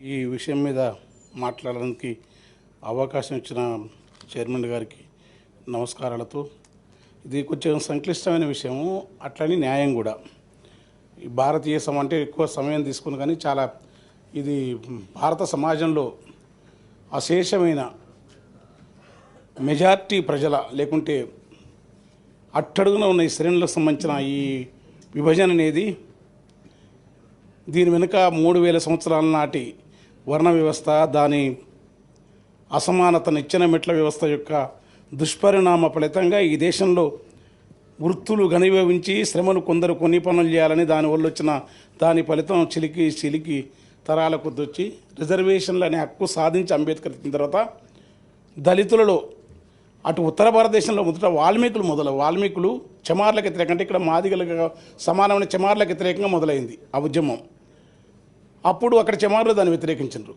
ఈ విషయం మీద మాట్లాడడానికి అవకాశం ఇచ్చిన చైర్మన్ గారికి నమస్కారాలతో. ఇది కొంచెం సంక్లిష్టమైన విషయము అట్లని న్యాయం కూడా. ఈ భారతీయ సమ అంటే ఎక్కువ సమయం తీసుకుని కానీ చాలా ఇది భారత సమాజంలో అశేషమైన మెజార్టీ ప్రజల లేకుంటే అట్టడుగున ఉన్న ఈ శ్రేణులకు సంబంధించిన ఈ విభజన అనేది దీని వెనుక మూడు వేల సంవత్సరాల నాటి వర్ణ వ్యవస్థ దాని అసమానత నిచ్చెన మెట్ల వ్యవస్థ యొక్క దుష్పరిణామ ఫలితంగా ఈ దేశంలో వృత్తులు ఘనీభవించి శ్రమను కొందరు కొన్ని పనులు చేయాలని దానివల్ల వచ్చిన దాని ఫలితం చిలికి చిలికి తరాల కొద్ది వచ్చి రిజర్వేషన్లు అనే హక్కు సాధించి అంబేద్కర్ ఇచ్చిన తర్వాత దళితులలో అటు ఉత్తర భారతదేశంలో మొదట వాల్మీకులు మొదలు వాల్మీకులు చమార్లకు వ్యతిరేకంగా అంటే ఇక్కడ మాదిగలకు సమానమైన చమార్లకు వ్యతిరేకంగా మొదలైంది ఆ ఉద్యమం. అప్పుడు అక్కడ చమారులు దాన్ని వ్యతిరేకించారు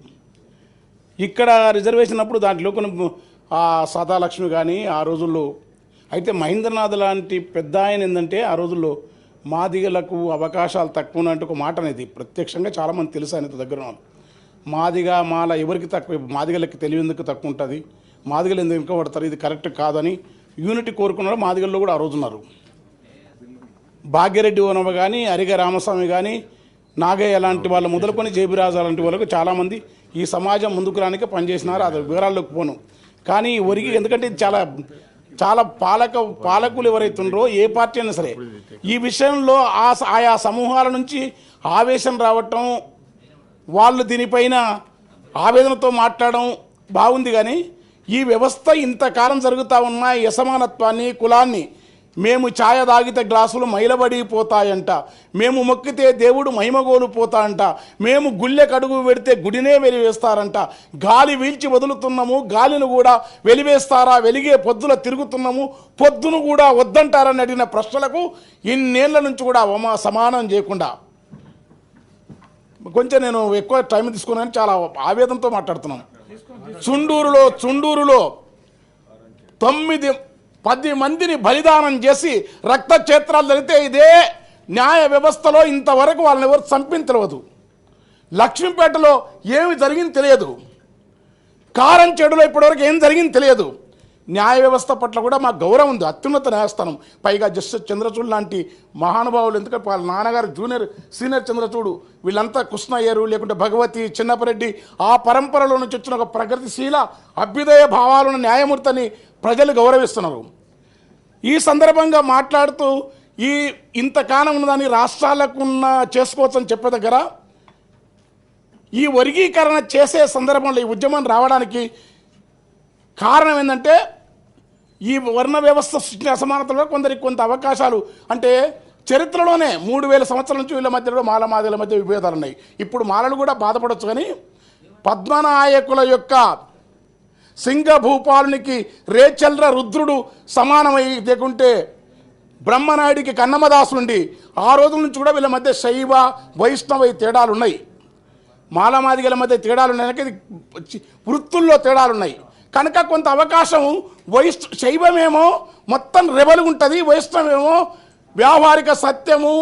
ఇక్కడ రిజర్వేషన్ అప్పుడు దాంట్లో కొన్ని ఆ సదాలక్ష్మి కానీ ఆ రోజుల్లో అయితే మహేంద్రనాథ్ లాంటి పెద్ద ఆయన ఏంటంటే ఆ రోజుల్లో మాదిగలకు అవకాశాలు తక్కువ ఉన్నట్టు ఒక మాట అనేది ప్రత్యక్షంగా చాలామంది తెలుసు ఆయన దగ్గర ఉన్న వాళ్ళు. మాదిగా మాల ఎవరికి తక్కువ మాదిగలకి తెలివేందుకు తక్కువ ఉంటుంది? మాదిగలు ఎందుకు వెనుకబడతారు ఇది కరెక్ట్ కాదని యూనిటీ కోరుకున్నారు మాదిగల్లో కూడా ఆ రోజు ఉన్నారు. భాగ్యరెడ్డి ఓనవ కానీ అరిగ రామస్వామి కానీ నాగయ్య లాంటి వాళ్ళు మొదలుకొని జేబిరాజు లాంటి వాళ్ళకు చాలామంది ఈ సమాజం ముందుకు రానికే పనిచేసినారు. అది వివరాల్లోకి పోను. కానీ ఒరిగి ఎందుకంటే ఇది చాలా చాలా పాలక పాలకులు ఎవరైతే ఉన్నారో ఏ పార్టీ అయినా సరే ఈ విషయంలో ఆ ఆయా సమూహాల నుంచి ఆవేశం రావటం వాళ్ళు దీనిపైన ఆవేదనతో మాట్లాడడం బాగుంది కానీ ఈ వ్యవస్థ ఇంతకాలం జరుగుతూ ఉన్న అసమానత్వాన్ని కులాన్ని మేము ఛాయ తాగితే గ్లాసులు మైలబడిపోతాయంట. మేము మొక్కితే దేవుడు మహిమగోలుపోతాయంట మేము గుళ్ళె కడుగు పెడితే గుడినే వెలివేస్తారంట. గాలి వీల్చి వదులుతున్నాము గాలిని కూడా వెలివేస్తారా వెలిగే పొద్దుల తిరుగుతున్నాము పొద్దును కూడా వద్దంటారని అడిగిన ప్రశ్నలకు ఇన్నేళ్ళ నుంచి కూడా అవమా సమానం చేయకుండా. కొంచెం నేను ఎక్కువ టైం తీసుకున్నాను చాలా ఆవేదంతో మాట్లాడుతున్నాను. చుండూరులో చుండూరులో తొమ్మిది పది మందిని బలిదానం చేసి రక్త క్షేత్రాలు జరిగితే ఇదే న్యాయ వ్యవస్థలో ఇంతవరకు వాళ్ళని ఎవరు చంపించలేదు. లక్ష్మీపేటలో ఏమి జరిగింది తెలియదు. కారం చెడులో ఇప్పటివరకు ఏం జరిగింది తెలియదు. న్యాయ వ్యవస్థ పట్ల కూడా మాకు గౌరవం ఉంది అత్యున్నత న్యాయస్థానం. పైగా జస్టిస్ చంద్రచూడ్ లాంటి మహానుభావులు ఎందుకంటే వాళ్ళ నాన్నగారు జూనియర్ సీనియర్ చంద్రచూడు వీళ్ళంతా కృష్ణయ్యరు లేకుంటే భగవతి చిన్నపరెడ్డి ఆ పరంపరలో నుంచి వచ్చిన ఒక ప్రగతిశీల అభ్యుదయ భావాలున్న న్యాయమూర్తిని ప్రజలు గౌరవిస్తున్నారు. ఈ సందర్భంగా మాట్లాడుతూ ఈ ఇంతకాలం ఉన్నదాన్ని రాష్ట్రాలకు ఉన్న చేసుకోవచ్చని చెప్పే దగ్గర ఈ వర్గీకరణ చేసే సందర్భంలో ఈ ఉద్యమం రావడానికి కారణం ఏంటంటే ఈ వర్ణ వ్యవస్థ సృష్టించిన అసమానతలో కొందరికి కొంత అవకాశాలు. అంటే చరిత్రలోనే మూడు వేల సంవత్సరాల నుంచి వీళ్ళ మధ్యలో మాల మాదిల మధ్య విభేదాలు ఉన్నాయి. ఇప్పుడు మాలలు కూడా బాధపడవచ్చు కానీ పద్మనాయకుల యొక్క సింగభూపాలునికి రేచల్ర రుద్రుడు సమానమై లేకుంటే బ్రహ్మనాయుడికి కన్నమదాసులుండి ఆ రోజుల నుంచి కూడా వీళ్ళ మధ్య శైవ వైష్ణవ తేడాలు ఉన్నాయి మాలమాదిగల మధ్య తేడాలు ఉన్నాయి వృత్తుల్లో తేడాలు ఉన్నాయి కనుక కొంత అవకాశం వైష్ శైవమేమో మొత్తం రెబలు ఉంటుంది వైష్ణవేమో వ్యావహారిక సత్యము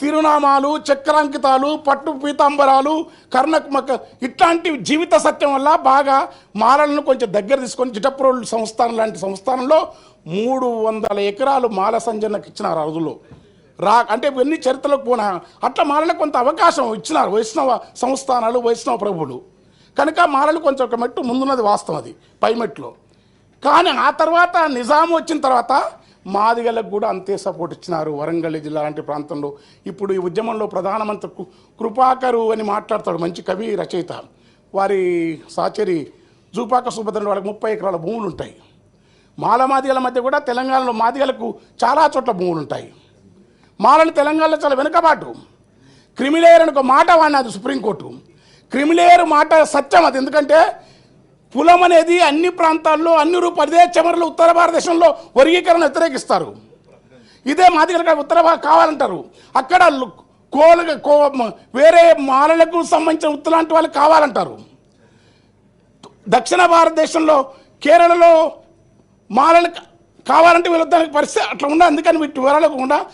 తిరునామాలు చక్రాంకితాలు పట్టు పీతాంబరాలు కర్ణకు ఇట్లాంటి జీవిత సత్యం వల్ల బాగా మాలలను కొంచెం దగ్గర తీసుకొని చిటప్రోళ్ళు సంస్థానం లాంటి సంస్థానంలో మూడు వందల ఎకరాలు మాల సంజనకు ఇచ్చినారు ఆ రోజుల్లో. రా అంటే ఇవన్నీ చరిత్రలకు పోనా? అట్లా మాలలకు కొంత అవకాశం ఇచ్చినారు వైష్ణవ సంస్థానాలు వైష్ణవ ప్రభువులు. కనుక మాలలు కొంచెం ఒక మెట్టు ముందున్నది వాస్తవం అది పైమెట్లో కానీ ఆ తర్వాత నిజాం వచ్చిన తర్వాత మాదిగలకు కూడా అంతే సపోర్ట్ ఇచ్చినారు వరంగల్ జిల్లా లాంటి ప్రాంతంలో. ఇప్పుడు ఈ ఉద్యమంలో ప్రధానమంత్రి కృపాకరు అని మాట్లాడతాడు మంచి కవి రచయిత. వారి సాచరి జూపాక సుభద్రుడు వాళ్ళకి ముప్పై ఎకరాల భూములు ఉంటాయి. మాల మాదిగల మధ్య కూడా తెలంగాణలో మాదిగలకు చాలా చోట్ల భూములు ఉంటాయి. మాలని తెలంగాణలో చాలా వెనుకబాటు. క్రిమిలేయర్ అని ఒక మాట వాడినది సుప్రీంకోర్టు. క్రిమిలేయర్ మాట సత్యం అది. ఎందుకంటే కులం అనేది అన్ని ప్రాంతాల్లో అన్ని రూప అదే చెమరలు ఉత్తర భారతదేశంలో వర్గీకరణ వ్యతిరేకిస్తారు. ఇదే మాదిగలకు ఉత్తర భారత కావాలంటారు. అక్కడ లు- కోల కో వేరే మాలలకు సంబంధించిన ఉత్తలాంటి వాళ్ళు కావాలంటారు. దక్షిణ భారతదేశంలో కేరళలో మాలలు కావాలంటే వీళ్ళిద్దరికి పరిస్థితి అట్లా ఉండ అందుకని వీటి వివరాలకు కూడా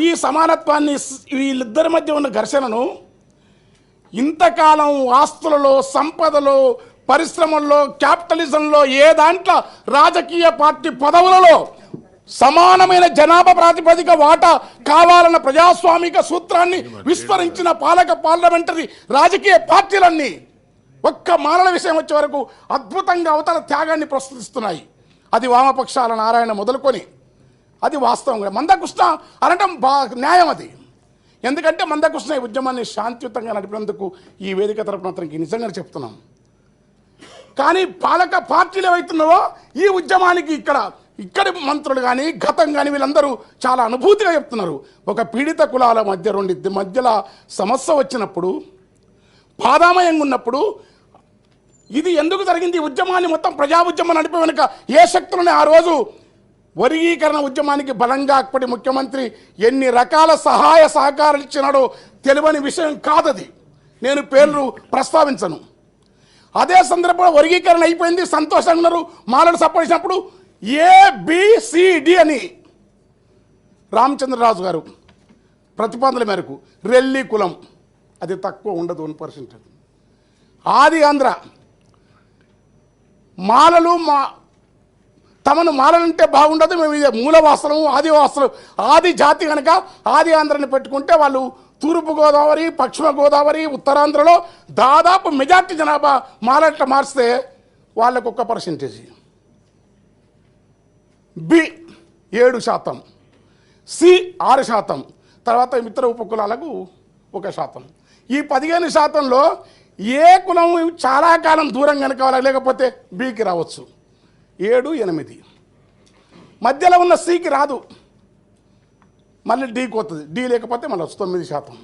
ఈ సమానత్వాన్ని వీళ్ళిద్దరి మధ్య ఉన్న ఘర్షణను ఇంతకాలం ఆస్తులలో సంపదలో పరిశ్రమల్లో క్యాపిటలిజంలో ఏ దాంట్లో రాజకీయ పార్టీ పదవులలో సమానమైన జనాభా ప్రాతిపదిక వాటా కావాలన్న ప్రజాస్వామిక సూత్రాన్ని విస్మరించిన పాలక పార్లమెంటరీ రాజకీయ పార్టీలన్నీ ఒక్క మానవ విషయం వచ్చే వరకు అద్భుతంగా అవతల త్యాగాన్ని ప్రస్తుతిస్తున్నాయి. అది వామపక్షాల నారాయణ మొదలుకొని అది వాస్తవంగా మందకృష్ణ అనటం బా న్యాయం అది. ఎందుకంటే మందకృష్ణ ఈ ఉద్యమాన్ని శాంతియుతంగా నడిపినందుకు ఈ వేదిక తరపున అతనికి నిజంగా చెప్తున్నాం. కానీ పాలక పార్టీలు ఏవైతున్నావో ఈ ఉద్యమానికి ఇక్కడ ఇక్కడి మంత్రులు కానీ గతం కానీ వీళ్ళందరూ చాలా అనుభూతిగా చెప్తున్నారు. ఒక పీడిత కులాల మధ్య రెండు మధ్యలో సమస్య వచ్చినప్పుడు బాధామయంగా ఉన్నప్పుడు ఇది ఎందుకు జరిగింది? ఉద్యమాన్ని మొత్తం ప్రజా ఉద్యమం నడిపే వెనుక ఏ శక్తులని ఆ రోజు వర్గీకరణ ఉద్యమానికి బలంగా అప్పటి ముఖ్యమంత్రి ఎన్ని రకాల సహాయ సహకారాలు ఇచ్చినాడో తెలియని విషయం కాదది. నేను పేర్లు ప్రస్తావించను. అదే సందర్భంలో వర్గీకరణ అయిపోయింది సంతోషంగా ఉన్నారు మాలలు సపోర్ట్ చేసినప్పుడు ఏబిసిడి అని రామచంద్రరాజు గారు ప్రతిపాదనల మేరకు రెల్లి కులం అది తక్కువ ఉండదు వన్ పర్సెంట్ ఆది ఆంధ్ర మాలలు మా తమను మాలలంటే బాగుండదు. మేము ఇది మూలవాసనం ఆదివాసనం ఆది జాతి కనుక ఆది ఆంధ్రని పెట్టుకుంటే వాళ్ళు తూర్పు గోదావరి పశ్చిమ గోదావరి ఉత్తరాంధ్రలో దాదాపు మెజార్టీ జనాభా మాలట్ల మార్చితే వాళ్ళకు ఒక పర్సంటేజ్. బి ఏడు శాతం. సి ఆరు శాతం. తర్వాత మిత్ర ఉపకులాలకు ఒక శాతం. ఈ పదిహేను శాతంలో ఏ కులం చాలా కాలం దూరం కనుక లేకపోతే బికి రావచ్చు. ఏడు ఎనిమిది. మధ్యలో ఉన్న సికి రాదు. మళ్ళీ డీకి వస్తుంది డీ లేకపోతే మళ్ళీ తొమ్మిది శాతం.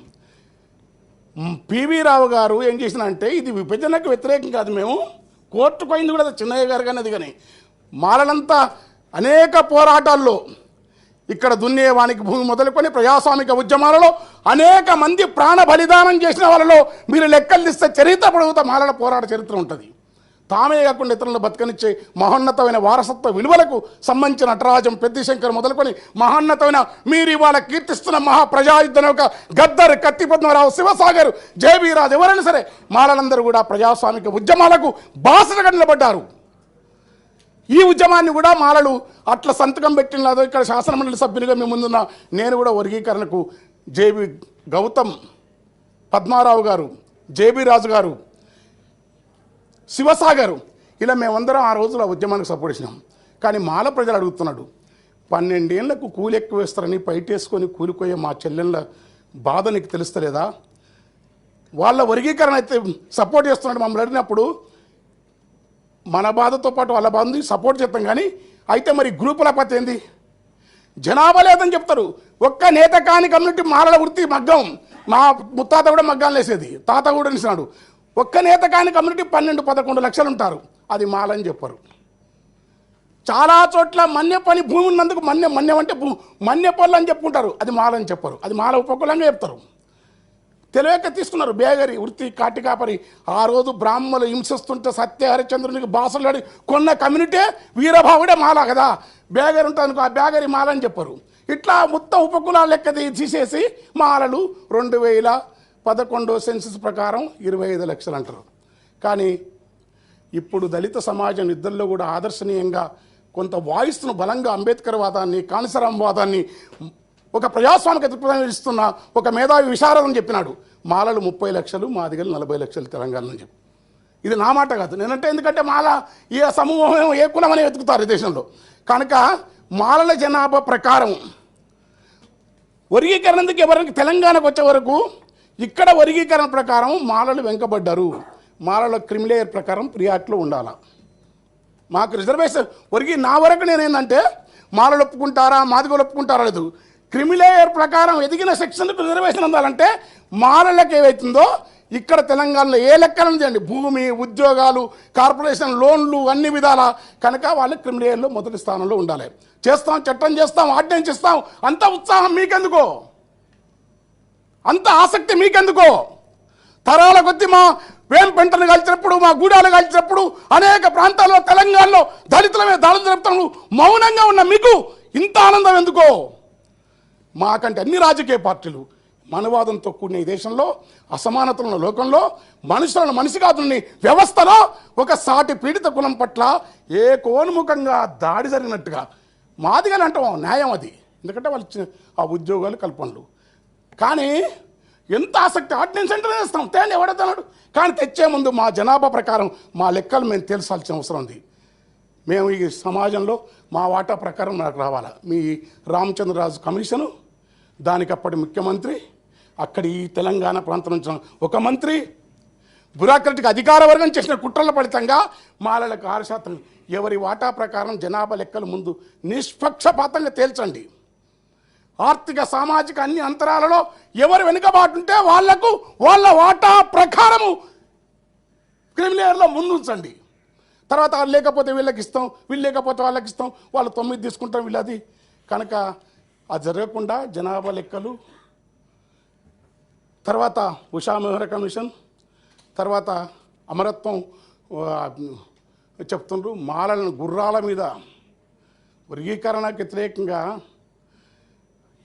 మ్, పివి రావు గారు ఏం చేసినంటే ఇది విభజనకు వ్యతిరేకం కాదు మేము. కోర్టు పోయింది కూడా చిన్నయ్య గారు కానీ అది కానీ. మాలనంతా అనేక పోరాటాల్లో ఇక్కడ దున్నేవానికి భూమి మొదలుకొని ప్రజాస్వామిక ఉద్యమాలలో అనేక మంది ప్రాణ బలిదానం చేసిన వాళ్ళలో మీరు లెక్కలు తీస్తే చరిత్ర పడుగుతా మాలల పోరాట చరిత్ర ఉంటుంది. తామే కాకుండా ఇతరులను బతకనిచ్చే మహోన్నతమైన వారసత్వ విలువలకు సంబంధించిన నటరాజం పెద్దిశంకర్ మొదలుకొని మహోన్నతమైన మీరు ఇవాళ కీర్తిస్తున్న మహాప్రజాయుద్ధం ఒక గద్దర్ కత్తి పద్మరావు శివసాగర్ జయబీరాజ్ ఎవరైనా సరే మాలలందరూ కూడా ప్రజాస్వామిక ఉద్యమాలకు బాసటగా నిలబడ్డారు ఈ ఉద్యమాన్ని కూడా మాలలు అట్లా సంతకం పెట్టిన ఇక్కడ శాసనమండలి సభ్యులుగా మేము ముందున్న నేను కూడా వర్గీకరణకు జేబీ గౌతమ్ పద్మారావు గారు జేబీ రాజు గారు శివసాగరు. ఇలా మేమందరం ఆ రోజుల ఉద్యమానికి సపోర్ట్ చేసినాం. కానీ మాల ప్రజలు అడుగుతున్నాడు పన్నెండేళ్ళకు కూలి ఎక్కువ వేస్తారని పైటేసుకొని కూలిపోయే మా చెల్లెళ్ళ బాధ నీకు తెలుస్తలేదా? వాళ్ళ వర్గీకరణ అయితే సపోర్ట్ చేస్తున్నాడు మమ్మల్ని అడిగినప్పుడు మన బాధతో పాటు వాళ్ళ బాధని సపోర్ట్ చేస్తాం కానీ అయితే మరి గ్రూపుల పద్ధతి ఏంది? జనాభా లేదని చెప్తారు. ఒక్క నేత కాని కమ్యూనిటీ మాలల వృత్తి మగ్గం. మా ముత్తాత కూడా మగ్గాలు వేసేది. తాత కూడా నిసినాడు ఒక్క నేత కాని కమ్యూనిటీ పన్నెండు పదకొండు లక్షలు ఉంటారు అది మాలని చెప్పరు. చాలా చోట్ల మన్య పని భూమి ఉన్నందుకు మన్య మన్యం అంటే భూ మన్య పనులు అని చెప్పుకుంటారు. అది మాలని చెప్పరు. అది మాల ఉపకులంగా చెప్తారు. తెలియక తీసుకున్నారు. బేగరి వృత్తి కాటికాపరి ఆ రోజు బ్రాహ్మణులు హింసిస్తుంటే సత్య హరిచంద్రునికి బాసలాడి కొన్న కమ్యూనిటీ వీరభావుడే మాల కదా. బేగరి ఉంటుంది అనుకో ఆ బేగరి మాలని చెప్పరు. ఇట్లా మొత్తం ఉపకులాలు లెక్క తీసేసి మాలలు రెండు వేల పదకొండో సెన్సస్ ప్రకారం ఇరవై ఐదు లక్షలు అంటారు. కానీ ఇప్పుడు దళిత సమాజం ఇద్దరిలో కూడా ఆదర్శనీయంగా కొంత వాయిస్ను బలంగా అంబేద్కర్ వాదాన్ని కాన్సరాం వాదాన్ని ఒక ప్రజాస్వామిక దృక్పథం ఇస్తున్న ఒక మేధావి విశారదని చెప్పినాడు. మాలలు ముప్పై లక్షలు మాదిగలు నలభై లక్షలు తెలంగాణ అని చెప్పి. ఇది నా మాట కాదు. నేనంటే ఎందుకంటే మాల ఏ సమూహం ఏ కులం అని వెతుకుతారు ఈ దేశంలో. కనుక మాలల జనాభా ప్రకారం వర్గీకరణకి ఎవరికి తెలంగాణకు వచ్చే వరకు ఇక్కడ వర్గీకరణ ప్రకారం మాలలు వెంకబడ్డారు. మాలల క్రిమిలేయర్ ప్రకారం ప్రియాట్లో ఉండాలా. మాకు రిజర్వేషన్ ఒరిగి నా వరకు నేనేందంటే మాలలు ఒప్పుకుంటారా మాదిగలు ఒప్పుకుంటారా లేదు. క్రిమిలేయర్ ప్రకారం ఎదిగిన సెక్షన్లకు రిజర్వేషన్ ఉండాలంటే మాలలకు ఏవైతుందో ఇక్కడ తెలంగాణలో ఏ లెక్కలను చేయండి. భూమి ఉద్యోగాలు కార్పొరేషన్ లోన్లు అన్ని విధాల కనుక వాళ్ళు క్రిమిలేయర్లో మొదటి స్థానంలో ఉండాలి. చేస్తాం చట్టం చేస్తాం ఆర్డినెన్స్ ఇస్తాం అంత ఉత్సాహం మీకెందుకో? అంత ఆసక్తి మీకెందుకో? తరాల కొద్ది మా వేం పెంటను మా గూడాలు కాల్చినప్పుడు అనేక ప్రాంతాల్లో తెలంగాణలో దళితులమే దాడులు జరుపుతాను మౌనంగా ఉన్న మీకు ఇంత ఆనందం ఎందుకో? మాకంటే అన్ని రాజకీయ పార్టీలు మనవాదంతో కూడిన ఈ దేశంలో అసమానతలున్న లోకంలో మనుషులను మనిషి కాదుని వ్యవస్థలో ఒక సాటి పీడిత కులం పట్ల ఏ కోన్ముఖంగా దాడి జరిగినట్టుగా మాదిగానే అంటాం. న్యాయం అది. ఎందుకంటే వాళ్ళు ఆ ఉద్యోగాలు కల్పనలు. కానీ ఎంత ఆసక్తి ఆర్డినెన్స్ సెంటర్ వేస్తాం. తేండి ఎవడతాడు కానీ తెచ్చే ముందు మా జనాభా ప్రకారం మా లెక్కలు మేము తెలుసాల్సిన అవసరం ఉంది. మేము ఈ సమాజంలో మా వాటా ప్రకారం నాకు రావాలా? మీ రామచంద్రరాజు కమిషను దానికి అప్పటి ముఖ్యమంత్రి అక్కడి ఈ తెలంగాణ ప్రాంతం నుంచి ఒక మంత్రి బ్యూరాక్రటిక్ అధికార వర్గం చేసిన కుట్రల ఫలితంగా మాలలకు ఆరు శాతం. ఎవరి వాటా ప్రకారం జనాభా లెక్కలు ముందు నిష్పక్షపాతంగా తేల్చండి. ఆర్థిక సామాజిక అన్ని అంతరాలలో ఎవరు వెనుకబాటుంటే వాళ్ళకు వాళ్ళ వాటా ప్రకారము క్రిమిలేయర్లో ముందుంచండి. తర్వాత లేకపోతే వీళ్ళకి ఇస్తాం వీళ్ళు లేకపోతే వాళ్ళకి ఇస్తాం వాళ్ళు తొమ్మిది తీసుకుంటాం వీళ్ళది. కనుక అది జరగకుండా జనాభా లెక్కలు. తర్వాత ఉషా మెహ్రా కమిషన్ తర్వాత అమరత్వం చెప్తుండ్రు మాలలను గుర్రాల మీద వర్గీకరణకు వ్యతిరేకంగా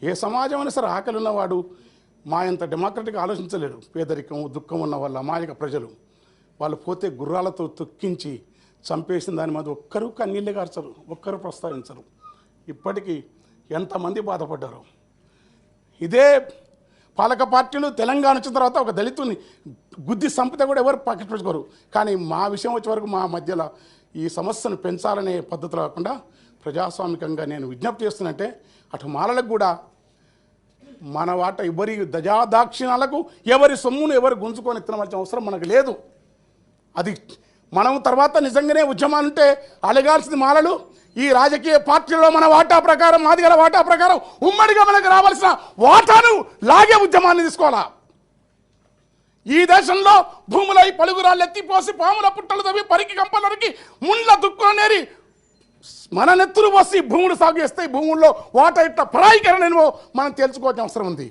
ఏ సమాజం అయినా సరే ఆకలి ఉన్నవాడు మా ఇంత డెమోక్రటిక్ ఆలోచించలేడు. పేదరికం దుఃఖం ఉన్న వాళ్ళ అమాయక ప్రజలు. వాళ్ళు పోతే గుర్రాలతో తొక్కించి చంపేసిన దాని మీద ఒక్కరూ కన్నీళ్ళు గార్చరు ఒక్కరు ప్రస్తావించరు. ఇప్పటికీ ఎంతమంది బాధపడ్డారు. ఇదే పాలక పార్టీలు తెలంగాణ వచ్చిన తర్వాత ఒక దళితుని గుద్ది సంపద కూడా ఎవరు పక్కన పెట్టుకోరు. కానీ మా విషయం వచ్చే వరకు మా మధ్యలో ఈ సమస్యను పెంచాలనే పద్ధతి కాకుండా ప్రజాస్వామికంగా నేను విజ్ఞప్తి చేస్తున్నట్టే అటు మాలలకు కూడా మన వాట ఎవరి దజాదాక్షిణాలకు ఎవరి సొమ్మును ఎవరు గుంజుకొని తినవలసిన అవసరం మనకు లేదు. అది మనం తర్వాత నిజంగానే ఉద్యమాలు ఉంటే అలగాల్సింది మాలలు. ఈ రాజకీయ పార్టీలో మన వాటా ప్రకారం మాదిగల వాటా ప్రకారం ఉమ్మడిగా మనకు రావాల్సిన వాటాను లాగే ఉద్యమాన్ని తీసుకోవాలా? ఈ దేశంలో భూములై పలుగురాళ్ళు ఎత్తిపోసి పాముల పుట్టలు తవ్వి పరికి కంపలరికి ముండ్ల దుక్కునేరి మన నెత్తులు పోసి భూములు సాగు చేస్తే ఈ భూముల్లో వాటా ఇట్లా పరాయికరణమో మనం తెలుసుకోవాల్సిన అవసరం ఉంది.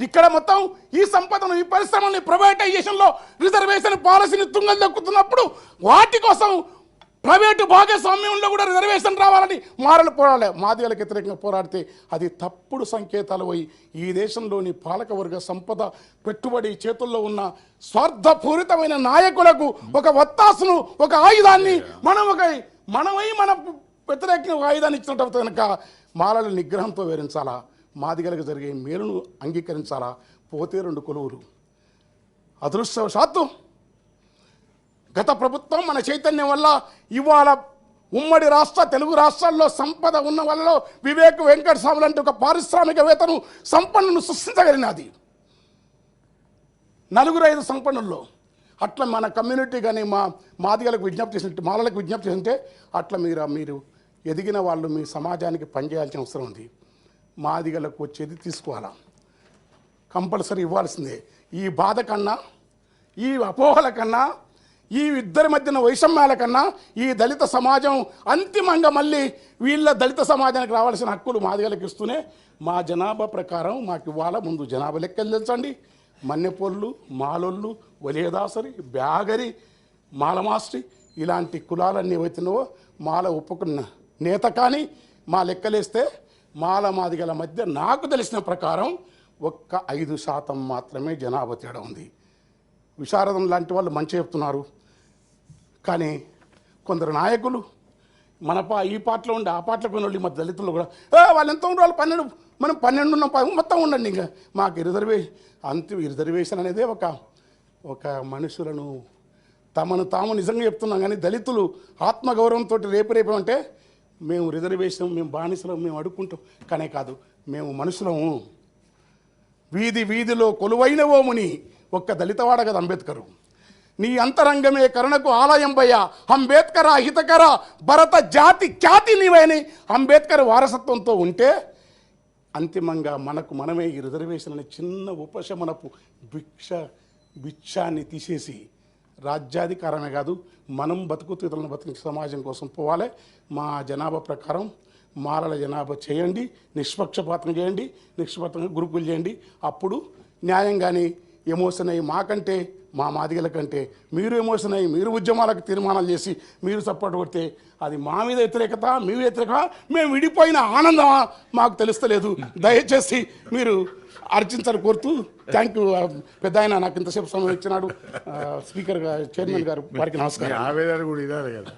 ఇక్కడ మొత్తం ఈ సంపదను ఈ పరిశ్రమల్ని ప్రైవేటైజేషన్లో రిజర్వేషన్ పాలసీని తుంగం దక్కుతున్నప్పుడు వాటి కోసం ప్రైవేటు భాగస్వామ్యంలో కూడా రిజర్వేషన్ రావాలని మారలు పోరాడాలి మాదిగలకు వ్యతిరేకంగా పోరాడితే అది తప్పుడు సంకేతాలు పోయి ఈ దేశంలోని పాలకవర్గ సంపద పెట్టుబడి చేతుల్లో ఉన్న స్వార్థపూరితమైన నాయకులకు ఒక వత్తాసును ఒక ఆయుధాన్ని మనం ఒక మనమై మన వ్యతిరేకంగా ఒక ఆయుధాన్ని ఇచ్చినట్టు కనుక మాలల నిగ్రహంతో వివరించాలా మాదిగలకు జరిగే మేలును అంగీకరించాలా? పోతే రెండు కొలువులు. అదృష్టవశాత్తు గత ప్రభుత్వం మన చైతన్యం వల్ల ఇవాళ ఉమ్మడి రాష్ట్ర తెలుగు రాష్ట్రాల్లో సంపద ఉన్న వాళ్ళలో వివేక్ వెంకట స్వామి లాంటి ఒక పారిశ్రామికవేత్తను సంపన్నును సృష్టించగలిగినది. నలుగురు ఐదు సంపన్నుల్లో. అట్లా మన కమ్యూనిటీ కానీ మా మాదిగలకు విజ్ఞప్తి చేసినట్టు మాలలకు విజ్ఞప్తి చేస్తుంటే అట్లా మీరు మీరు ఎదిగిన వాళ్ళు మీ సమాజానికి పనిచేయాల్సిన అవసరం ఉంది. మాదిగలకు వచ్చేది తీసుకోవాలా. కంపల్సరీ ఇవ్వాల్సిందే. ఈ బాధ కన్నా ఈ అపోహల కన్నా ఈ ఇద్దరి మధ్యన వైషమ్యాల కన్నా ఈ దళిత సమాజం అంతిమంగా మళ్ళీ వీళ్ళ దళిత సమాజానికి రావాల్సిన హక్కులు మాదిగలకు ఇస్తూనే మా జనాభా ప్రకారం మాకు ఇవాళ ముందు జనాభా లెక్కలు తెలుసండి. మన్నెపొల్లు మాలొల్లు వలయదాసరి బ్యాగరి మాలమాస్టి ఇలాంటి కులాలన్నీ ఏవైతున్నావో మాల ఒప్పుకున్న నేత కానీ మా లెక్కలేస్తే మాల మాదిగల మధ్య నాకు తెలిసిన ప్రకారం ఒక్క ఐదు శాతం మాత్రమే జనాభా తేడా ఉంది. విశారదం లాంటి వాళ్ళు మంచి చెప్తున్నారు. కానీ కొందరు నాయకులు మన పా ఈ పాటలో ఉండి ఆ పాటలో పోయిన వాళ్ళు మా మధ్య దళితులు కూడా "ఏ, వాళ్ళు ఎంత ఉండే వాళ్ళు పన్నెండు మనం పన్నెండు ఉన్న మొత్తం ఉండండి ఇంకా. మాకు రిజర్వే అంత రిజర్వేషన్ అనేది ఒక ఒక మనుషులను తమను తాము నిజంగా చెప్తున్నాం కానీ దళితులు ఆత్మగౌరవంతో రేపు రేపు అంటే మేము రిజర్వేషన్ మేము బానిసలం మేము అడుక్కుంటాం. కానీ కాదు మేము మనుషులము. వీధి వీధిలో కొలువైన ఓముని ఒక్క దళితవాడ కదా అంబేద్కరు. నీ అంతరంగమే కరుణకు ఆలయం భయ్యా. అంబేద్కర్ హితకర భరత జాతి ఖ్యాతి నీవని అంబేద్కర్ వారసత్వంతో ఉంటే అంతిమంగా మనకు మనమే ఈ రిజర్వేషన్ అనే చిన్న ఉపశమనపు భిక్ష భిక్షాన్ని తీసేసి రాజ్యాధికారమే కాదు మనం బతుకుతీతలను బతికి సమాజం కోసం పోవాలి. మా జనాభా ప్రకారం మాలల జనాభా చేయండి నిష్పక్షపాతం చేయండి నిష్పక్షపాతంగా గురుకులు చేయండి. అప్పుడు న్యాయంగానే ఎమోషన్ అయ్యి మాకంటే మా మాదిగల కంటే మీరు ఎమోషన్ అయ్యి మీరు ఉద్యమాలకు తీర్మానాలు చేసి మీరు సపోర్ట్ కొడితే అది మా మీద వ్యతిరేకత మీ వ్యతిరేకత మేము విడిపోయిన ఆనందమా? మాకు తెలుస్తలేదు. దయచేసి మీరు అర్చించాలని కోరుతూ థ్యాంక్ యూ. పెద్ద ఆయన నాకు ఇంతసేపు సమయం ఇచ్చినాడు. స్పీకర్ చైర్మన్ గారు వారికి నమస్కారం. ఆవేదన కూడా ఇదాలి కదా.